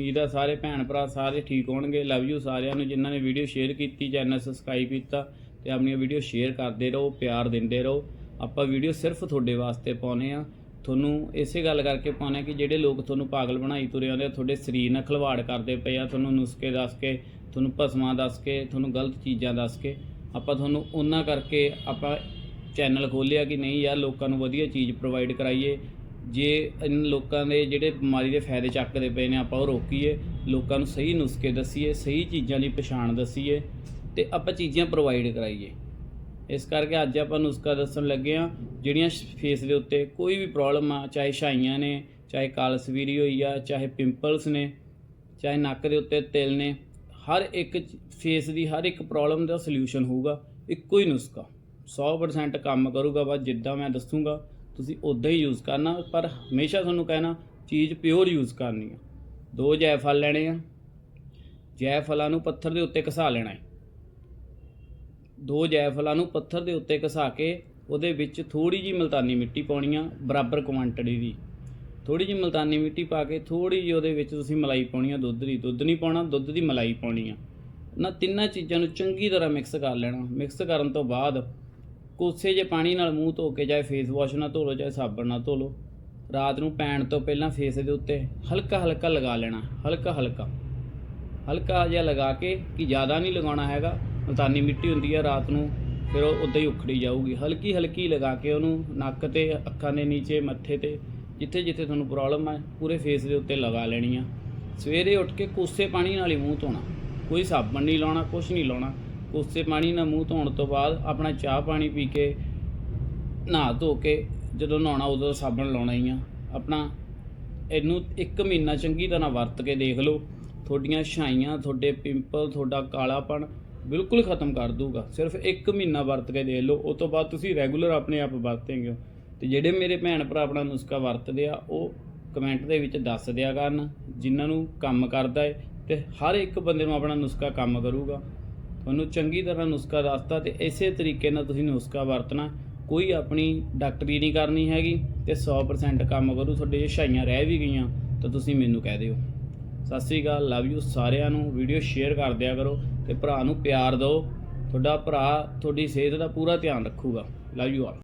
ਉਮੀਦ ਆ ਸਾਰੇ ਭੈਣ ਭਰਾ ਸਾਰੇ ਠੀਕ ਹੋਣਗੇ। ਲਵ ਯੂ ਸਾਰਿਆਂ ਨੂੰ ਜਿਨ੍ਹਾਂ ਨੇ ਵੀਡੀਓ ਸ਼ੇਅਰ ਕੀਤੀ ਚੈਨਲ ਸਬਸਕ੍ਰਾਈਬ ਕੀਤਾ ਤੇ ਆਪਣੀਆਂ ਵੀਡੀਓ ਸ਼ੇਅਰ ਕਰਦੇ ਰਹੋ, ਪਿਆਰ ਦਿੰਦੇ ਰਹੋ। ਆਪਾਂ ਵੀਡੀਓ ਸਿਰਫ ਤੁਹਾਡੇ ਵਾਸਤੇ ਪਾਉਨੇ ਆ ਤੁਹਾਨੂੰ ਇਸੇ ਗੱਲ ਕਰਕੇ ਪਾਉਨੇ ਕਿ ਜਿਹੜੇ ਲੋਕ ਤੁਹਾਨੂੰ ਪਾਗਲ ਬਣਾਈ ਤੁਰੇ ਆਉਂਦੇ ਆ, ਤੁਹਾਡੇ ਸਰੀਰ ਨਾਲ ਖਿਲਵਾੜ ਕਰਦੇ ਪਏ ਆ, ਤੁਹਾਨੂੰ ਨੁਸਖੇ ਦੱਸ ਕੇ, ਤੁਹਾਨੂੰ ਭਸਮਾਂ ਦੱਸ ਕੇ, ਤੁਹਾਨੂੰ ਗਲਤ ਚੀਜ਼ਾਂ ਦੱਸ ਕੇ, ਆਪਾਂ ਤੁਹਾਨੂੰ ਉਹਨਾਂ ਕਰਕੇ ਆਪਾਂ ਚੈਨਲ ਖੋਲਿਆ ਕਿ ਨਹੀਂ ਯਾਰ, ਲੋਕਾਂ ਨੂੰ ਵਧੀਆ ਚੀਜ਼ ਪ੍ਰੋਵਾਈਡ ਕਰਾਈਏ। ਜੇ ਇਨ ਲੋਕਾਂ ਦੇ ਜਿਹੜੇ ਬਿਮਾਰੀ ਦੇ ਫਾਇਦੇ ਚੱਕਦੇ ਪਏ ਨੇ, ਆਪਾਂ ਉਹ ਰੋਕੀਏ, ਲੋਕਾਂ ਨੂੰ ਸਹੀ ਨੁਸਖੇ ਦੱਸੀਏ, ਸਹੀ ਚੀਜ਼ਾਂ ਦੀ ਪਛਾਣ ਦੱਸੀਏ ਤੇ ਆਪਾਂ ਚੀਜ਼ਾਂ ਪ੍ਰੋਵਾਈਡ ਕਰਾਈਏ। ਇਸ ਕਰਕੇ ਅੱਜ ਆਪਾਂ ਨੁਸਖਾ ਦੱਸਣ ਲੱਗੇ ਆ ਜਿਹੜੀਆਂ ਫੇਸ ਦੇ ਉੱਤੇ ਕੋਈ ਵੀ ਪ੍ਰੋਬਲਮ ਆ, ਚਾਹੇ ਛਾਈਆਂ ਨੇ, ਚਾਹੇ ਕਾਲਸਵੀਰੀ ਹੋਈ ਆ, ਚਾਹੇ ਪਿੰਪਲਸ ਨੇ, ਚਾਹੇ ਨੱਕ ਦੇ ਉੱਤੇ ਤਿਲ ਨੇ, ਹਰ ਇੱਕ ਫੇਸ ਦੀ ਹਰ ਇੱਕ ਪ੍ਰੋਬਲਮ ਦਾ ਸੋਲੂਸ਼ਨ ਹੋਊਗਾ, ਇੱਕੋ ਹੀ ਨੁਸਖਾ। 100% ਕੰਮ ਕਰੂਗਾ, ਬਸ ਜਿੱਦਾਂ ਮੈਂ ਦੱਸੂਗਾ ਤੁਸੀਂ ਉਦਾਂ ਹੀ ਯੂਜ਼ ਕਰਨਾ, ਪਰ ਹਮੇਸ਼ਾ ਤੁਹਾਨੂੰ ਕਹਿਣਾ, ਚੀਜ਼ ਪਿਓਰ ਯੂਜ਼ ਕਰਨੀ ਆ। ਦੋ ਜੈਫਲ ਲੈਣੇ ਆ। ਜੈਫਲਾਂ ਨੂੰ ਪੱਥਰ ਦੇ ਉੱਤੇ ਘਸਾ ਲੈਣਾ ਹੈ। ਦੋ ਜੈਫਲਾਂ ਨੂੰ ਪੱਥਰ ਦੇ ਉੱਤੇ ਘਸਾ ਕੇ ਉਹਦੇ ਵਿੱਚ ਥੋੜੀ ਜੀ ਮਲਤਾਨੀ ਮਿੱਟੀ ਪਾਉਣੀ ਆ, ਬਰਾਬਰ ਕੁਆਂਟੀਟੀ ਦੀ। ਥੋੜੀ ਜੀ ਮਲਤਾਨੀ ਮਿੱਟੀ ਪਾ ਕੇ ਥੋੜੀ ਜੀ ਉਹਦੇ ਵਿੱਚ ਤੁਸੀਂ ਮਲਾਈ ਪਾਉਣੀ ਆ, ਦੁੱਧ ਦੀ। ਦੁੱਧ ਨਹੀਂ ਪਾਉਣਾ, ਦੁੱਧ ਦੀ ਮਲਾਈ ਪਾਉਣੀ ਆ। ਨਾ ਤਿੰਨਾਂ ਚੀਜ਼ਾਂ ਨੂੰ ਚੰਗੀ ਤਰ੍ਹਾਂ ਮਿਕਸ ਕਰ ਲੈਣਾ। ਮਿਕਸ ਕਰਨ ਤੋਂ ਬਾਅਦ ਕੋਸੇ ਜੇ ਪਾਣੀ ਨਾਲ ਮੂੰਹ ਧੋ ਕੇ ਚਾਹੇ ਫੇਸ ਵਾਸ਼ ਨਾਲ ਧੋ ਲਓ, ਚਾਹੇ ਸਾਬਣ ਨਾਲ ਧੋ ਲਓ, ਰਾਤ ਨੂੰ ਪੈਣ ਤੋਂ ਪਹਿਲਾਂ ਫੇਸ ਦੇ ਉੱਤੇ ਹਲਕਾ ਹਲਕਾ ਲਗਾ ਲੈਣਾ, ਹਲਕਾ ਹਲਕਾ। ਹਲਕਾ ਜਿਹਾ ਲਗਾ ਕੇ ਕਿ ਜ਼ਿਆਦਾ ਨਹੀਂ ਲਗਾਉਣਾ ਹੈਗਾ ਮਲਤਾਨੀ ਮਿੱਟੀ ਹੁੰਦੀ ਹੈ ਰਾਤ ਨੂੰ, ਫਿਰ ਉਹ ਉਦਾਂ ਹੀ ਉਖੜੀ ਜਾਊਗੀ। ਹਲਕੀ ਹਲਕੀ ਲਗਾ ਕੇ ਉਹਨੂੰ ਨੱਕ ਤੇ, ਅੱਖਾਂ ਦੇ ਨੀਚੇ, ਮੱਥੇ ਤੇ, ਜਿੱਥੇ ਜਿੱਥੇ ਤੁਹਾਨੂੰ ਪ੍ਰੋਬਲਮ ਹੈ ਪੂਰੇ ਫੇਸ ਦੇ ਉੱਤੇ ਲਗਾ ਲੈਣੀ ਆ। ਸਵੇਰੇ ਉੱਠ ਕੇ ਕੋਸੇ ਪਾਣੀ ਨਾਲ ਹੀ ਮੂੰਹ ਧੋਣਾ। ਕੋਈ ਸਾਬਣ ਨਹੀਂ ਲਾਉਣਾ ਕੁਝ ਨਹੀਂ ਲਾਉਣਾ। ਕੋਸੇ ਪਾਣੀ ਨਾਲ ਮੂੰਹ ਧੋਣ ਤੋਂ ਬਾਅਦ ਆਪਣਾ ਚਾਹ ਪਾਣੀ ਪੀ ਕੇ ਨਹਾ ਧੋ ਕੇ ਜਦੋਂ ਨਹਾਉਣਾ ਉਦੋਂ ਸਾਬਣ ਲਾਉਣਾ ਹੀ ਆ। ਆਪਣਾ ਇਹਨੂੰ 1 ਮਹੀਨਾ ਚੰਗੀ ਤਰ੍ਹਾਂ ਵਰਤ ਕੇ ਦੇਖ ਲਓ। ਤੁਹਾਡੀਆਂ ਛਾਈਆਂ, ਤੁਹਾਡੇ ਪਿੰਪਲ, ਤੁਹਾਡਾ ਕਾਲਾਪਣ ਬਿਲਕੁਲ ਖਤਮ ਕਰ ਦੂਗਾ ਸਿਰਫ 1 ਮਹੀਨਾ ਵਰਤ ਕੇ ਦੇਖ ਲਓ। ਉਸ ਤੋਂ ਬਾਅਦ ਤੁਸੀਂ ਰੈਗੂਲਰ ਆਪਣੇ ਆਪ ਵਰਤੇਂਗੇ ਤੇ ਜਿਹੜੇ ਮੇਰੇ ਭੈਣ ਭਰਾ ਆਪਣਾ ਨੁਸਖਾ ਵਰਤਦੇ ਆ, ਉਹ ਕਮੈਂਟ ਦੇ ਵਿੱਚ ਦੱਸ ਦਿਆ ਕਰਨ, ਜਿਨ੍ਹਾਂ ਨੂੰ ਕੰਮ ਕਰਦਾ ਏ ਤੇ ਹਰ ਇੱਕ ਬੰਦੇ ਨੂੰ ਆਪਣਾ ਨੁਸਖਾ ਕੰਮ ਕਰੂਗਾ। ਤੁਹਾਨੂੰ ਚੰਗੀ ਤਰ੍ਹਾਂ ਨੁਸਖਾ ਦੱਸਤਾ ਤੇ ਇਸੇ ਤਰੀਕੇ ਨਾਲ ਤੁਸੀਂ ਨੁਸਖਾ ਵਰਤਣਾ। ਕੋਈ ਆਪਣੀ ਡਾਕਟਰੀ ਨਹੀਂ ਕਰਨੀ ਹੈਗੀ ਤੇ 100% ਕੰਮ ਕਰੂ, ਤੁਹਾਡੇ ਜੇ ਛਾਈਆਂ ਰਹਿ ਵੀ ਗਈਆਂ, ਤਾਂ ਤੁਸੀਂ ਮੈਨੂੰ ਕਹਿ ਦਿਓ। ਸਤਿ ਸ੍ਰੀ ਅਕਾਲ ਲਵ ਯੂ ਸਾਰਿਆਂ ਨੂੰ। ਵੀਡੀਓ ਸ਼ੇਅਰ ਕਰ ਦਿਆ ਕਰੋ ਤੇ ਭਰਾ ਨੂੰ ਪਿਆਰ ਦਿਓ। ਤੁਹਾਡਾ ਭਰਾ, ਤੁਹਾਡੀ ਸਿਹਤ ਦਾ ਪੂਰਾ ਧਿਆਨ ਰੱਖੂਗਾ। Love you all